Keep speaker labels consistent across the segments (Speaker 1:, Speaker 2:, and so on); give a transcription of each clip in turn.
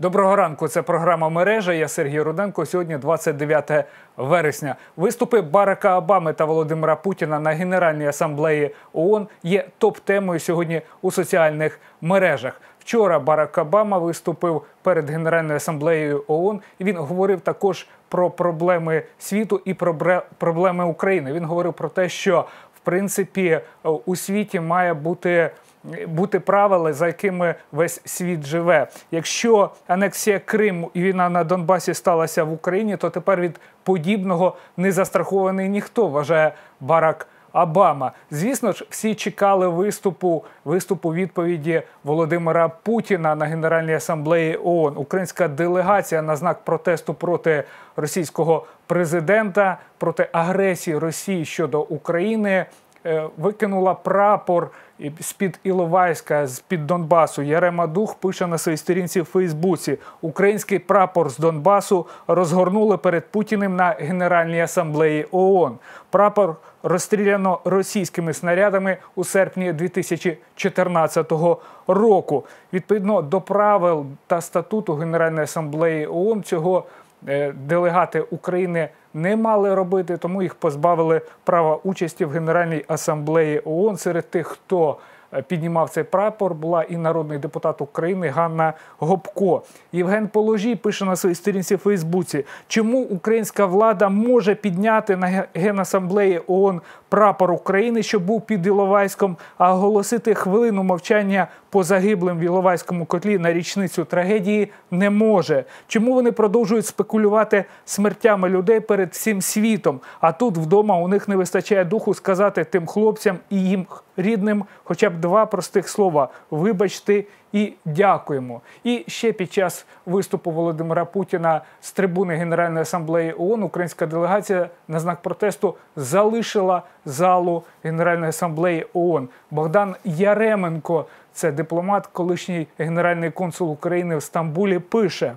Speaker 1: Доброго ранку. Це програма мережа. Я Сергій Руденко. Сьогодні 29 вересня. Виступи Барака Обами та Володимира Путіна на Генеральній асамблеї ООН є топ-темою сьогодні у соціальних мережах. Вчора Барак Обама виступив перед Генеральною асамблеєю ООН. і Він говорив також про проблеми світу і про проблеми України. Він говорив про те, що в принципі у світі має бути бути правила, за якими весь світ живе. Якщо анексія Криму і війна на Донбасі сталася в Україні, то тепер від подібного не застрахований ніхто, вважає Барак. Обама, звісно ж, всі чекали виступу виступу відповіді Володимира Путіна на Генеральній асамблеї ООН. Українська делегація на знак протесту проти російського президента, проти агресії Росії щодо України викинула прапор з-під Іловайська, з-під Донбасу. Ярема Дух пише на своїй сторінці в Фейсбуці: Український прапор з Донбасу розгорнули перед Путіним на Генеральній асамблеї ООН. Прапор розстріляно російськими снарядами у серпні 2014 року. Відповідно до правил та статуту Генеральної асамблеї ООН цього е, делегати України не мали робити, тому їх позбавили права участі в Генеральній асамблеї ООН. Серед тих, хто е, піднімав цей прапор, була і народний депутат України Ганна Гопко. Євген Положій пише на своїй сторінці в Фейсбуці, чому українська влада може підняти на Генасамблеї ООН прапор України, що був під Іловайськом, а оголосити хвилину мовчання по загиблим в Іловайському котлі на річницю трагедії не може. Чому вони продовжують спекулювати смертями людей перед всім світом? А тут вдома у них не вистачає духу сказати тим хлопцям і їм рідним, хоча б два простих слова: вибачте і дякуємо. І ще під час виступу Володимира Путіна з трибуни Генеральної асамблеї ООН українська делегація на знак протесту залишила залу Генеральної асамблеї ООН. Богдан Яременко, це дипломат, колишній генеральний консул України в Стамбулі, пише.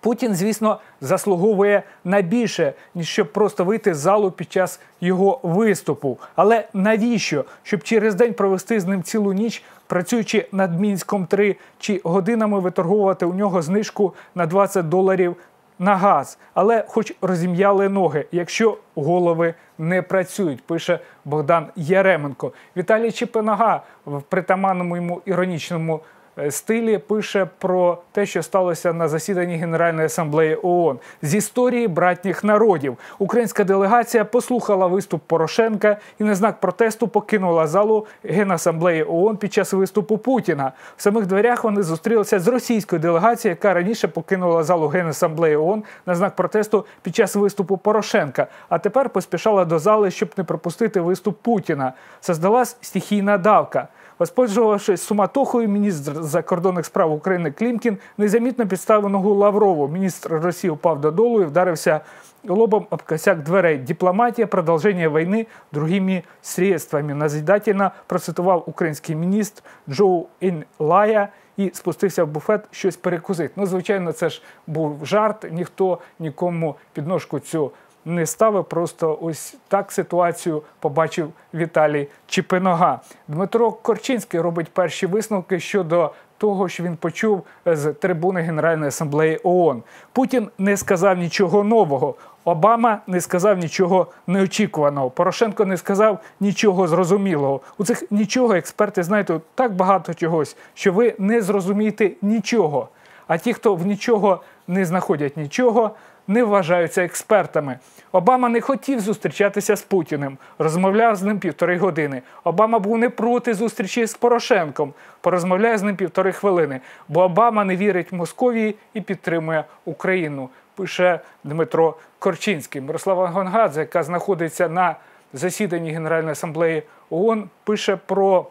Speaker 1: Путін, звісно, заслуговує на більше, ніж щоб просто вийти з залу під час його виступу. Але навіщо? Щоб через день провести з ним цілу ніч, працюючи над мінськом 3 чи годинами виторгувати у нього знижку на 20 доларів на газ, але хоч розім'яли ноги, якщо голови не працюють, пише Богдан Яременко. Віталій Чепенага в притаманному йому іронічному стилі пише про те, що сталося на засіданні Генеральної асамблеї ООН з історії братніх народів. Українська делегація послухала виступ Порошенка і на знак протесту покинула залу Генасамблеї ООН під час виступу Путіна. В самих дверях вони зустрілися з російською делегацією, яка раніше покинула залу Генасамблеї ООН на знак протесту під час виступу Порошенка, а тепер поспішала до зали, щоб не пропустити виступ Путіна. Создалась стихійна давка. Воспользувавшись суматохою, міністр закордонних справ України Клімкін незамітно підставив ногу Лаврову. Міністр Росії впав додолу і вдарився лобом об косяк дверей. Дипломатія, продовження війни другими средствами. Назидательно процитував український міністр Джоу Інлая і спустився в буфет щось перекусити. Ну, звичайно, це ж був жарт. Ніхто нікому підножку цю не ставив. Просто ось так ситуацію побачив Віталій Чіпинога. Дмитро Корчинський робить перші висновки щодо того, що він почув з трибуни Генеральної асамблеї ООН. Путін не сказав нічого нового. Обама не сказав нічого неочікуваного. Порошенко не сказав нічого зрозумілого. У цих нічого експерти знаєте так багато чогось, що ви не зрозумієте нічого. А ті, хто в нічого не знаходять нічого, не вважаються експертами. Обама не хотів зустрічатися з Путіним, розмовляв з ним півтори години. Обама був не проти зустрічі з Порошенком, порозмовляє з ним півтори хвилини. Бо Обама не вірить Московії і підтримує Україну. Пише Дмитро Корчинський. Мирослава Гонгадзе, яка знаходиться на засіданні Генеральної асамблеї ООН, пише про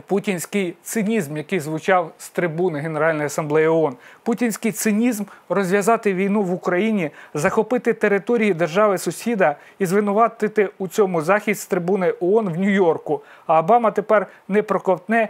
Speaker 1: путінський цинізм, який звучав з трибуни Генеральної асамблеї ООН. Путінський цинізм розв'язати війну в Україні, захопити території держави сусіда і звинуватити у цьому захід з трибуни ООН в Нью-Йорку. А Обама тепер не проковтне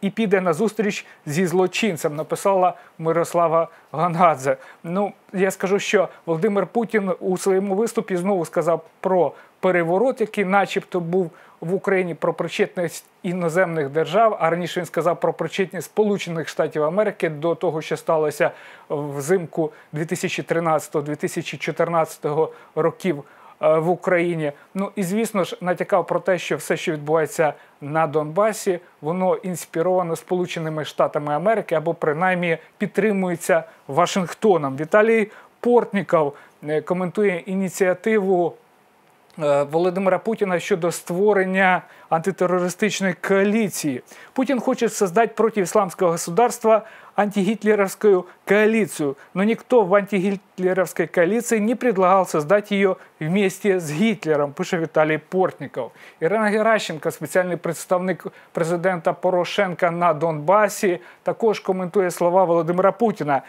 Speaker 1: і піде на зустріч зі злочинцем. Написала Мирослава Гангадзе. Ну я скажу, що Володимир Путін у своєму виступі знову сказав про переворот, який, начебто, був в Україні про причетність іноземних держав. А раніше він сказав про причетність Сполучених Штатів Америки до того, що сталося взимку 2013-2014 років. Е, в Україні. Ну і звісно ж натякав про те, що все, що відбувається на Донбасі, воно інспіровано Сполученими Штатами Америки або принаймні підтримується Вашингтоном. Віталій Портніков е, коментує ініціативу. Е, Володимира Путіна щодо створення антитеррористичной коалиции. Путин хочет создать против исламского государства антигитлеровскую коалицию, но никто в антигитлеровской коалиции не предлагал создать ее вместе с Гітлером, пише Віталій Портніков. Ірина Геращенко, спеціальний представник президента Порошенка на Донбасі, також коментує слова Володимира Путіна.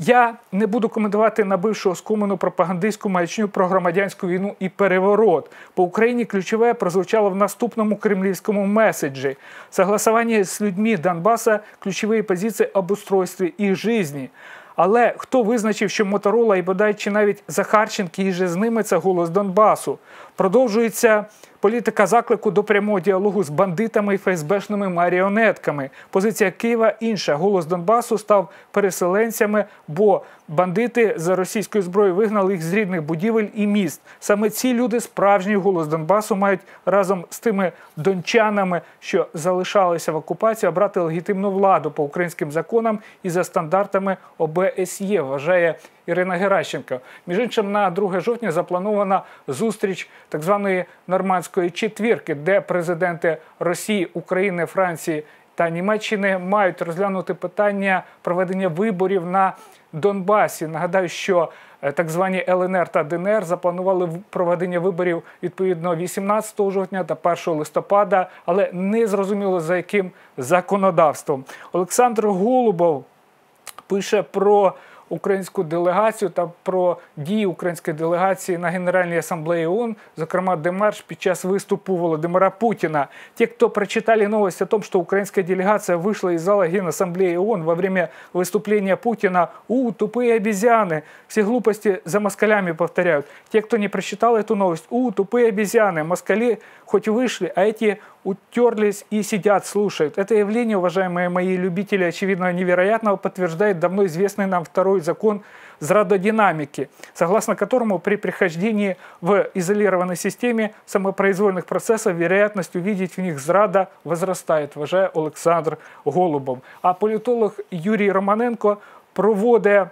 Speaker 1: Я не буду коментувати набившого скумену пропагандистську маячню про громадянську війну і переворот. По Україні ключове прозвучало в наступному кремлівському меседжі. Согласование з людьми Донбаса ключові позиції об устройстві їх житті. Але хто визначив, що Моторола і бодай чи навіть Захарченки і же з ними це голос Донбасу? Продовжується політика заклику до прямого діалогу з бандитами і ФСБшними маріонетками. Позиція Києва інша. Голос Донбасу став переселенцями, бо бандити за російською зброєю вигнали їх з рідних будівель і міст. Саме ці люди, справжній голос Донбасу, мають разом з тими дончанами, що залишалися в окупації, обрати легітимну владу по українським законам і за стандартами ОБСЄ. Вважає Ірина Геращенко. Між іншим, на 2 жовтня запланована зустріч так званої нормандської четвірки, де президенти Росії, України, Франції та Німеччини мають розглянути питання проведення виборів на Донбасі. Нагадаю, що е, так звані ЛНР та ДНР запланували проведення виборів відповідно 18 жовтня та 1 листопада, але не зрозуміло за яким законодавством. Олександр Голубов пише про українську делегацію та про дії української делегації на Генеральній асамблеї ООН, зокрема демарш під час виступу Володимира Путина. Те, кто прочитали новость о том, что украинская делегация вышла из зала Генассамблеи ООН во время выступления Путина, у, тупые обезьяны, все глупости за москалями повторяют. Те, кто не прочитал эту новость, у, тупые обезьяны, москали хоть вышли, а эти утерлись и сидят, слушают. Это явление, уважаемые мои любители очевидно невероятного, подтверждает давно известный нам второй закон зрадодинамики, согласно которому при прихождении в изолированной системе самопроизвольных процессов вероятность увидеть в них зрада возрастает, вважає Олександр Голубов. А політолог Юрій Романенко проводить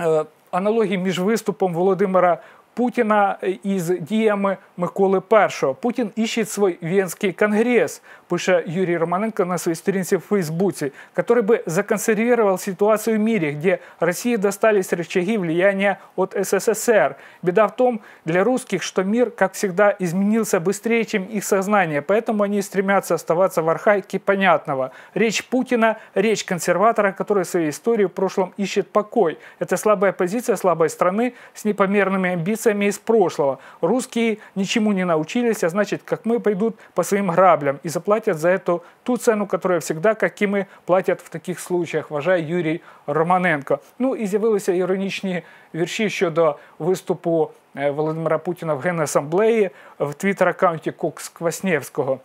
Speaker 1: е, аналогії між виступом Володимира Путіна із діями Миколи І. Путін іщить свій Венський конгрес, пише Юрий Романенко на своей странице в Фейсбуке, который бы законсервировал ситуацию в мире, где России достались рычаги влияния от СССР. Беда в том для русских, что мир, как всегда, изменился быстрее, чем их сознание, поэтому они стремятся оставаться в архаике понятного. Речь Путина – речь консерватора, который в своей истории в прошлом ищет покой. Это слабая позиция слабой страны с непомерными амбициями из прошлого. Русские ничему не научились, а значит, как мы, пойдут по своим граблям и заплатят платят за эту ту цену, которая всегда, как и мы, платят в таких случаях, вважає Юрій Романенко. Ну і з'явилися іронічні вірші щодо виступу е, Володимира Путіна в Генасамблеї в твіттер-аккаунті Кокс Кваснєвського.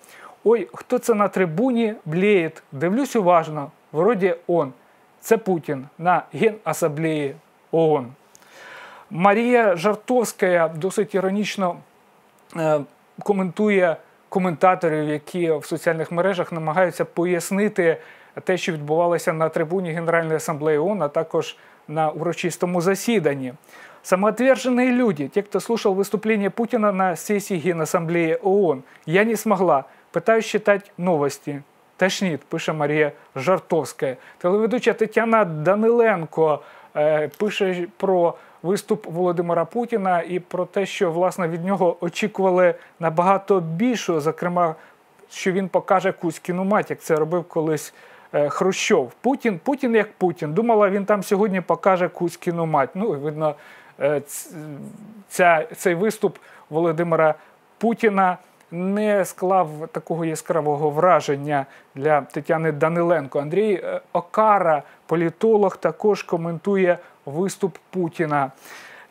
Speaker 1: Ой, хто це на трибуні блеє? Дивлюсь уважно. Вроді он. Це Путін на Генасамблеї ООН. Марія Жартовська досить іронічно е, коментує коментаторів, які в соціальних мережах намагаються пояснити те, що відбувалося на трибуні Генеральної асамблеї ООН, а також на урочистому засіданні. Самоотверженные люди, те, кто слушал выступление Путина на сессии Генассамблеи ООН, я не смогла. Пытаюсь читать новости. Тошнит, пише Марія Жартовська. Телеведуча Тетяна Даниленко е, пише про виступ Володимира Путіна і про те, що власне від нього очікували набагато більшого, зокрема, що він покаже Кузькіну мать, як це робив колись. Е, Хрущов. Путін, Путін як Путін. Думала, він там сьогодні покаже Кузькіну мать. Ну, видно, е, ця, цей виступ Володимира Путіна не склав такого яскравого враження для Тетяни Даниленко. Андрій е, Окара, політолог, також коментує виступ Путіна.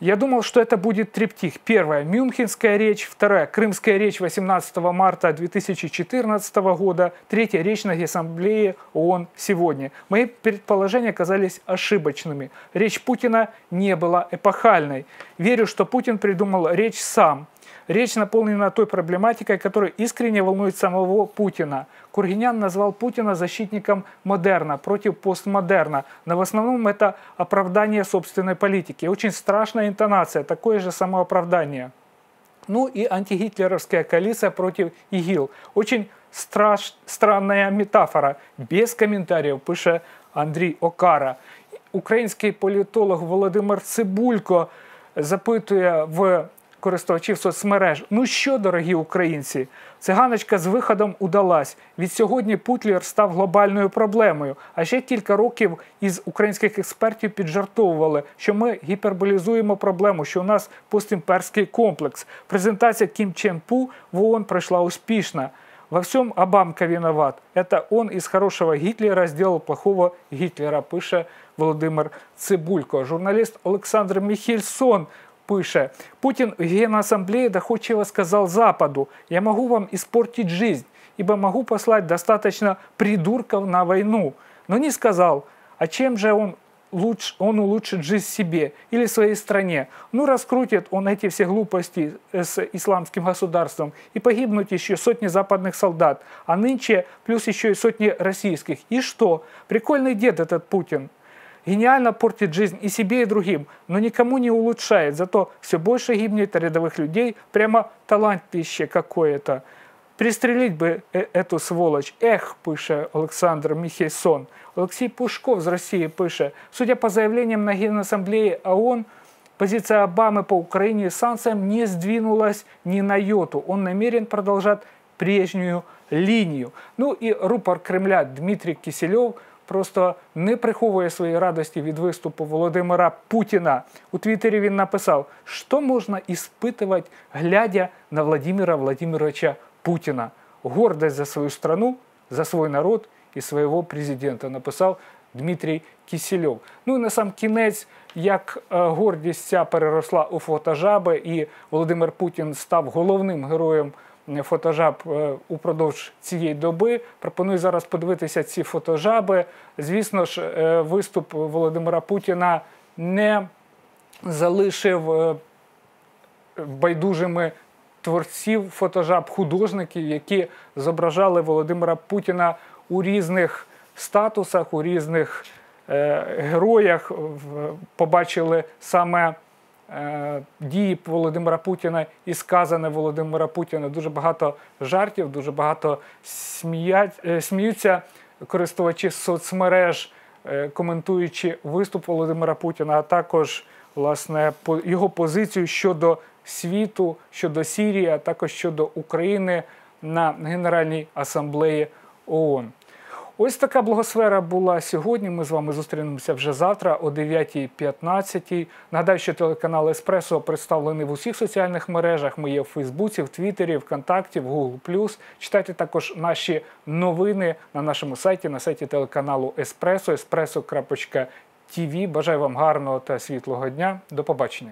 Speaker 1: Я думал, что это будет триптих. Первое – Мюнхенская речь. Второе – Крымская речь 18 марта 2014 года. Третье – речь на Ассамблее ООН сегодня. Мои предположения оказались ошибочными. Речь Путина не была эпохальной. Верю, что Путин придумал речь сам. Речь наполнена той проблематикой, которая искренне волнует самого Путина. Кургинян назвал Путина защитником модерна против постмодерна. Но в основном это оправдание собственной политики. Очень страшная интонация, такое же самооправдание. Ну и антигитлеровская коалиция против ИГИЛ. Очень страш... странная метафора. Без комментариев, пише Андрій Окара. Український політолог Володимир Цибулько запитує в користувачів соцмереж. Ну що, дорогі українці, циганочка з виходом удалась. Від сьогодні Путлер став глобальною проблемою. А ще кілька років із українських експертів піджартовували, що ми гіперболізуємо проблему, що у нас постімперський комплекс. Презентація Кім Чен Пу в ООН пройшла успішно. Во всем Обамка виноват. Это он из хорошего Гитлера сделал плохого Гитлера, пише Володимир Цибулько. Журналіст Олександр Міхельсон пише, Путин в Генассамблее доходчиво сказал Западу, я могу вам испортить жизнь, ибо могу послать достаточно придурков на войну. Но не сказал, а чем же он лучше, он улучшит жизнь себе или своей стране. Ну, раскрутит он эти все глупости с исламским государством, и погибнут еще сотни западных солдат, а нынче плюс еще и сотни российских. И что? Прикольный дед этот Путин Гениально портит жизнь и себе, и другим, но никому не улучшает. Зато все больше гибнет рядовых людей. Прямо талантище какое-то. Пристрелить би е- эту сволочь. Ех, пише Олександр Міхельсон. Олексій Пушков з Росії пише, судя по заявлениям на Генассамблее ООН, позиция Обамы по Украине и санкциям не сдвинулась ни на йоту. Он намерен продолжать прежнюю лінію. Ну і рупор Кремля Дмитрій Кисельов просто не приховує своєї радості від виступу Володимира Путіна. У Твіттері він написав, що можна іспитувати, глядя на Владимира Владимировича Путіна. Гордость за свою страну, за свой народ і свого президента, написав Дмитрій Кісельов. Ну і на сам кінець, як е, гордість ця переросла у фотожаби, і Володимир Путін став головним героєм фотожаб е, упродовж цієї доби. Пропоную зараз подивитися ці фотожаби. Звісно ж, е, виступ Володимира Путіна не залишив е, байдужими творців фотожаб, художників, які зображали Володимира Путіна у різних статусах, у різних е, героях. Побачили саме е, дії Володимира Путіна і сказане Володимира Путіна. Дуже багато жартів, дуже багато сміять, е, сміються користувачі соцмереж, е, коментуючи виступ Володимира Путіна, а також власне його позицію щодо світу, щодо Сірії, а також щодо України на Генеральній асамблеї ООН. Ось така благосфера була сьогодні. Ми з вами зустрінемося вже завтра о 9.15. Нагадаю, що телеканал Еспресо представлений в усіх соціальних мережах. Ми є в Фейсбуці, в Твіттері, ВКонтакті, в Google+. Читайте також наші новини на нашому сайті, на сайті телеканалу Еспресо, espresso.tv. Бажаю вам гарного та світлого дня. До побачення.